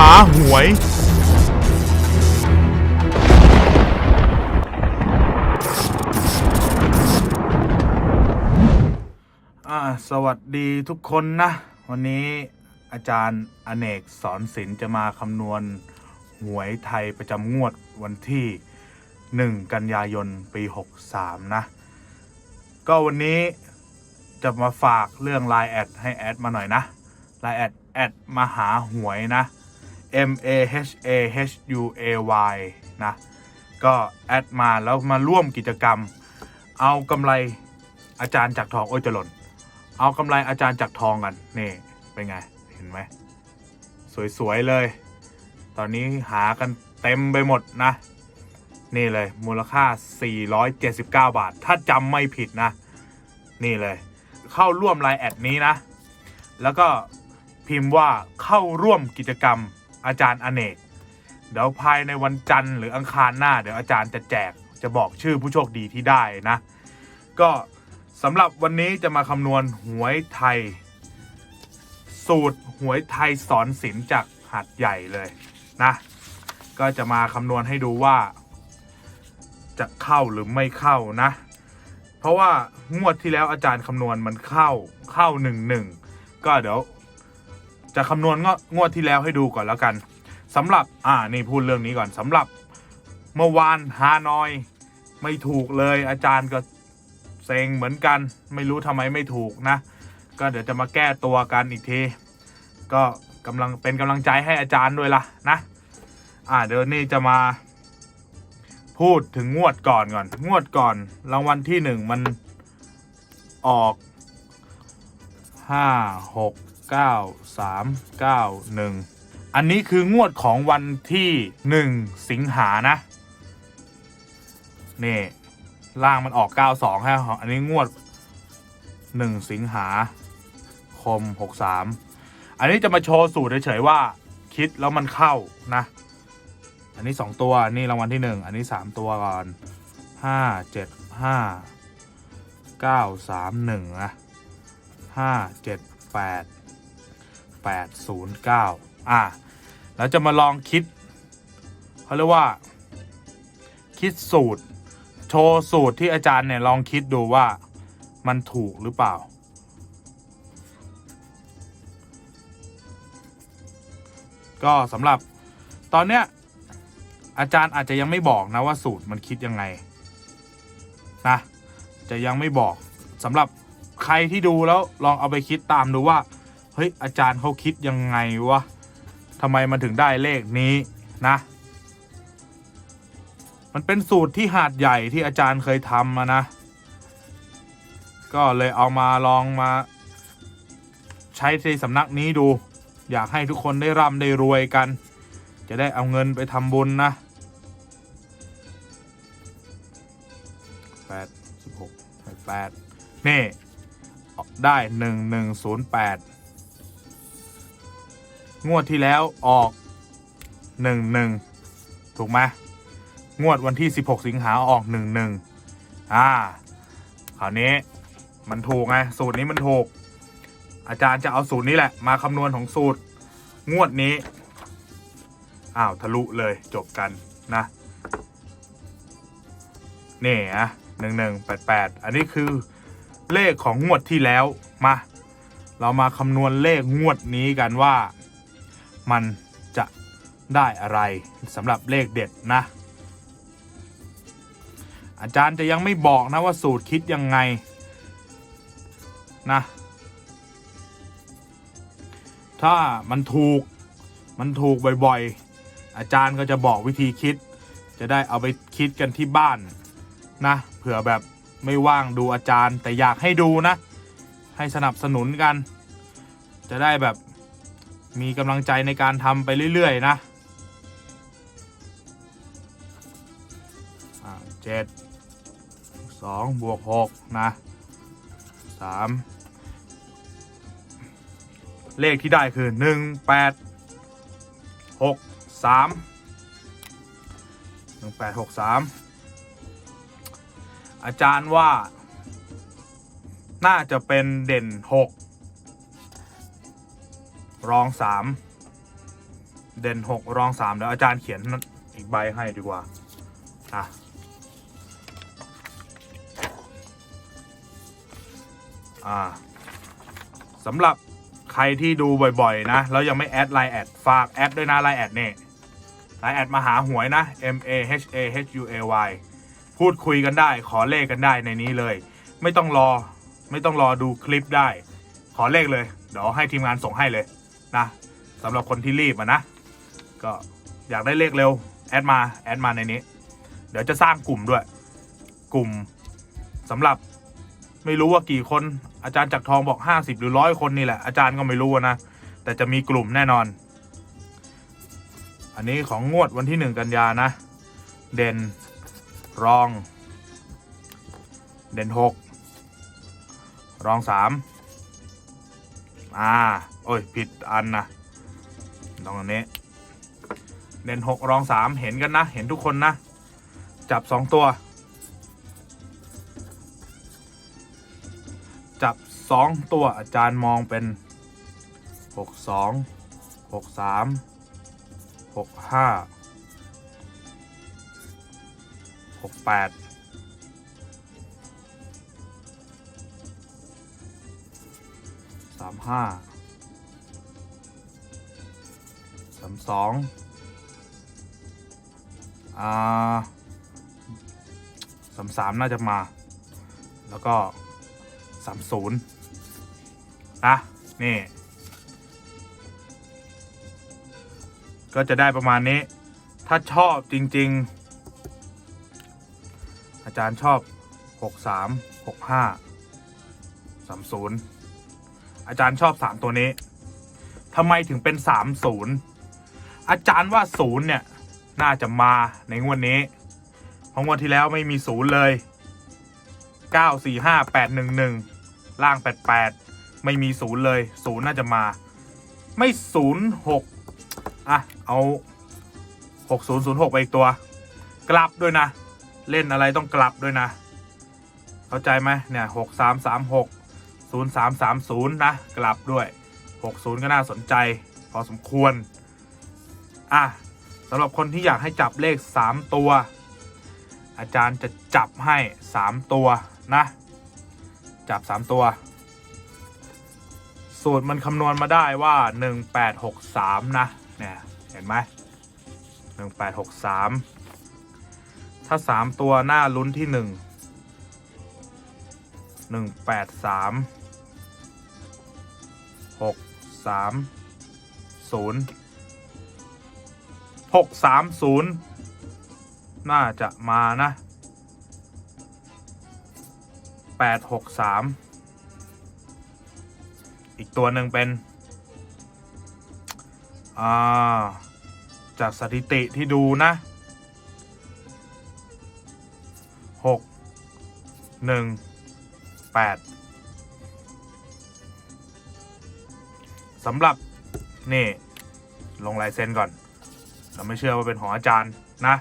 หาหวย สวัสดีทุกคนนะ วันนี้อาจารย์อเนกสอนศิลป์จะมาคำนวณหวยไทยประจำงวดวันที่ 1 กันยายน ปี 63 นะ ก็วันนี้จะมาฝากเรื่อง Line แอดให้แอดมาหน่อยนะ Line แอดแอดมาหาหวยนะ M A H A H U A Y นะ ก็แอดมาแล้วมาร่วมกิจกรรม เอากำไรอาจารย์จากทองโอ้ยจะหล่น เอากำไรอาจารย์จากทองกัน นี่ เป็นไง เห็นไหม สวย ๆ เลย ตอนนี้หากันเต็มไปหมดนะ นี่เลยมูลค่า 479 บาท ถ้าจำไม่ผิดนะ นี่เลย เข้าร่วมไลน์แอดนี้นะ แล้วก็พิมพ์ว่าเข้าร่วมกิจกรรม อาจารย์อเนก เดี๋ยวภายในวันจันทร์หรืออังคารหน้า เดี๋ยวอาจารย์จะแจกจะบอกชื่อผู้โชคดีที่ได้นะ ก็สำหรับวันนี้จะมาคำนวณหวยไทย สูตรหวยไทยสอนศิลป์จากหัดใหญ่เลยนะก็จะมาคำนวณให้ดูว่า จะเข้าหรือไม่เข้านะ เพราะว่างวดที่แล้วอาจารย์คำนวณมันเข้าเข้าหนึ่งหนึ่งก็เดี๋ยว จะคำนวณงวงวดที่แล้วให้ดูก่อนแล้วกันสำหรับอ่านี่พูดเรื่องนี้ก่อนสำหรับเมื่อวานฮานอย ไม่ถูกเลยอาจารย์ก็เซ็งเหมือนกัน ไม่รู้ทำไมไม่ถูกนะ ก็เดี๋ยวจะมาแก้ตัวกันอีกที ก็กำลังเป็นกำลังใจให้อาจารย์ด้วยล่ะนะ อ่าเดี๋ยวนี่จะมา พูดถึงงวดก่อนก่อน งวดก่อนรางวัลที่หนึ่งมันออกห้าหก เก้าสามเก้าหนึ่งอันนี้คืองวดของวันที่หนึ่งสิงหานะ นี่ล่างมันออก 92ฮะอันนี้งวด 1 สิงหาคม 63 อันนี้จะมาโชว์สูตรเฉยๆว่าคิดแล้วมันเข้านะ อันนี้ 2 ตัวนี่รางวัลที่ 1 อันนี้ 3 ตัวก่อน 5 7 5 9 3 1นะ5 7 8 8 0 9 อะแล้วจะมาลองคิดเขาเรียกว่า คิดสูตร โชว์สูตรที่อาจารย์เนี่ยลองคิดดูว่ามันถูกหรือเปล่า ก็สำหรับตอนเนี้ยอาจารย์อาจจะยังไม่บอกนะว่าสูตรมันคิดยังไงนะจะยังไม่บอกสำหรับใครที่ดูแล้วลองเอาไปคิดตามดูว่า เฮ้ยอาจารย์เขาคิดยังไงวะทำไมมันถึงได้เลขนี้นะ มันเป็นสูตรที่หาดใหญ่ที่อาจารย์เคยทำมานะ ก็เลยเอามาลองมา ใช้ในสำนักนี้ดู อยากให้ทุกคนได้ร่ำได้รวยกัน จะได้เอาเงินไปทำบุญนะแปดสิบหกแปดนี่ ได้หนึ่งหนึ่งศูนย์แปด งวดที่แล้วออกหนึ่งหนึ่งถูกไหมงวดวันที่ 16 สิงหาออก11อ่าคราวนี้มันถูกไงสูตรนี้มันถูก อาจารย์จะเอาสูตรนี้แหละ มาคำนวณของสูตร งวดนี้อ้าวทะลุเลยจบกันนะนี่อะหนึ่งหนึ่งแปดแปดอันนี้คือเลขของงวดที่แล้วมา เรามาคำนวณเลขงวดนี้กันว่า มันจะได้อะไรสำหรับเลขเด็ดนะ อาจารย์จะยังไม่บอกนะว่าสูตรคิดยังไงนะ ถ้ามันถูกมันถูกบ่อยๆ อาจารย์ก็จะบอกวิธีคิด จะได้เอาไปคิดกันที่บ้านนะเผื่อแบบไม่ว่างดูอาจารย์แต่อยากให้ดูนะ ให้สนับสนุนกัน จะได้แบบ มีกำลังใจในการทำไปเรื่อย ๆ นะเจ็ดสองบวกหกนะสามเลขที่ได้คือหนึ่งแปดหกสามหนึ่งแปดหกสามอาจารย์ว่า น่าจะเป็นเด่นหก รองสามเด่นหกรองสามเดี๋ยวอาจารย์เขียนอีกใบให้ดีกว่าอะอ่าสำหรับใครที่ดูบ่อยๆ นะ แล้วยังไม่แอดไลน์แอดฝากแอดด้วยนะไลน์แอดเนี่ยไลน์แอดมาหาหวยนะ M A H A H U A Y พูดคุยกันได้ ขอเลขกันได้ในนี้เลย ไม่ต้องรอ ไม่ต้องรอดูคลิปได้ ขอเลขเลย เดี๋ยวให้ทีมงานส่งให้เลย นะสำหรับคนที่รีบอะนะ ก็อยากได้เลขเร็ว แอดมาแอดมาในนี้ เดี๋ยวจะสร้างกลุ่มด้วย กลุ่มสำหรับไม่รู้ว่ากี่คนอาจารย์จักรทองบอก 50 หรือร้อยคนนี่แหละ อาจารย์ก็ไม่รู้นะ แต่จะมีกลุ่มแน่นอน อันนี้ของงวดวันที่หนึ่งกันยานะ เด่นรอง เด่นหกรองสาม อ่า โอ้ย ผิดอันนะต้องอันนี้ เด่นหกรองสามเห็นกันนะ เห็นทุกคนนะ จับสองตัว จับสองตัวอาจารย์มองเป็นหกสองหกสามหกห้าหกแปดามห้าสามสองอ่าสามสามน่าจะมา แล้วก็สามศูนย์นะ นี่ ก็จะได้ประมาณนี้ ถ้าชอบจริง ๆ อาจารย์ชอบหกสามหกห้าสามศูนย์ อาจารย์ชอบสามตัวนี้ทำไมถึงเป็นสามศูนย์อาจารย์ว่าศูนย์เนี่ย น่าจะมาในงวดนี้เพราะงวดที่แล้วไม่มีศูนย์เลย9 4 5 8 1 1ล่าง88ไม่มีศูนย์เลยศูนย์น่าจะมา ไม่ศูนย์หกอะ เอาหกศูนย์ศูนย์หกไปอีกตัว กลับด้วยนะ เล่นอะไรต้องกลับด้วยนะ เข้าใจไหมเนี่ยหกสามสามหก ศูนย์สามสามศูนะ กลับด้วยหกศูนย์ก็น่าสนใจ พอสมควร อะสำหรับคนที่อยากให้จับเลขสามตัว อาจารย์จะจับให้สามตัวนะ จับสามตัว สูตรมันคำนวณมาได้ว่า 1863 นะเนี่ยเห็นไหม1863 ถ้า 3 ตัวหน้าลุ้นที่ 1 183 6 3 0 630น่าจะมานะแปดหกสามอีกตัวหนึ่งเป็นอ่าจากสถิติที่ดูนะหกหนึ่ง แปดสำหรับนี่ ลงลายเซ็นก่อน เราไม่เชื่อว่าเป็นของอาจารย์นะ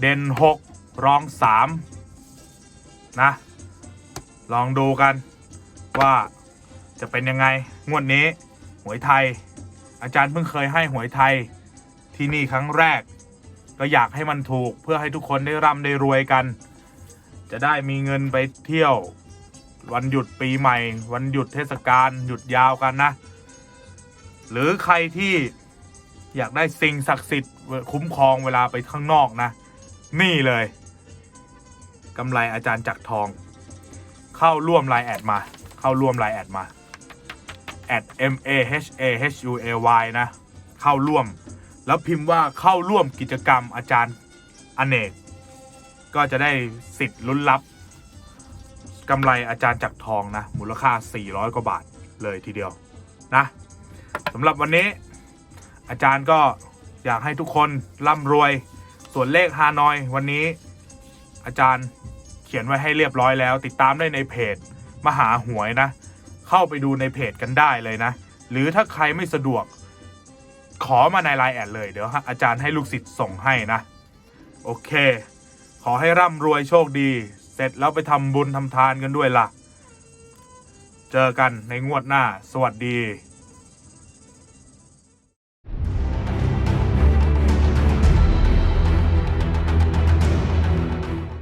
เด่นหกรองสามนะ ลองดูกันว่าจะเป็นยังไง งวดนี้ หวยไทย อาจารย์เพิ่งเคยให้หวยไทยที่นี่ครั้งแรก ก็อยากให้มันถูกเพื่อให้ทุกคนได้ร่ำได้รวยกัน จะได้มีเงินไปเที่ยว วันหยุดปีใหม่ วันหยุดเทศกาลหยุดยาวกันนะ หรือใครที่อยากได้สิ่งศักดิ์สิทธิ์คุ้มครองเวลาไปข้างนอกนะ นี่เลยกำไรอาจารย์จักทอง เข้าร่วมไลน์แอดมา เข้าร่วมไลน์แอดมาแอด m a h a h u a y นะ เข้าร่วม แล้วพิมพ์ว่าเข้าร่วมกิจกรรมอาจารย์อเนก ก็จะได้สิทธิ์ลุ้นรับกำไรอาจารย์จักรทองนะ มูลค่า 400 กว่าบาทเลยทีเดียวนะสำหรับวันนี้ อาจารย์ก็อยากให้ทุกคนร่ำรวย ส่วนเลขฮานอย วันนี้ อาจารย์เขียนไว้ให้เรียบร้อยแล้ว ติดตามได้ในเพจ มหาหวยนะ เข้าไปดูในเพจกันได้เลยนะ หรือถ้าใครไม่สะดวก ขอมาในไลน์แอดเลยเดี๋ยวอาจารย์ให้ลูกศิษย์ส่งให้นะ โอเค ขอให้ร่ำรวยโชคดี เสร็จแล้วไปทำบุญทำทานกันด้วยล่ะ เจอกันในงวดหน้า สวัสดี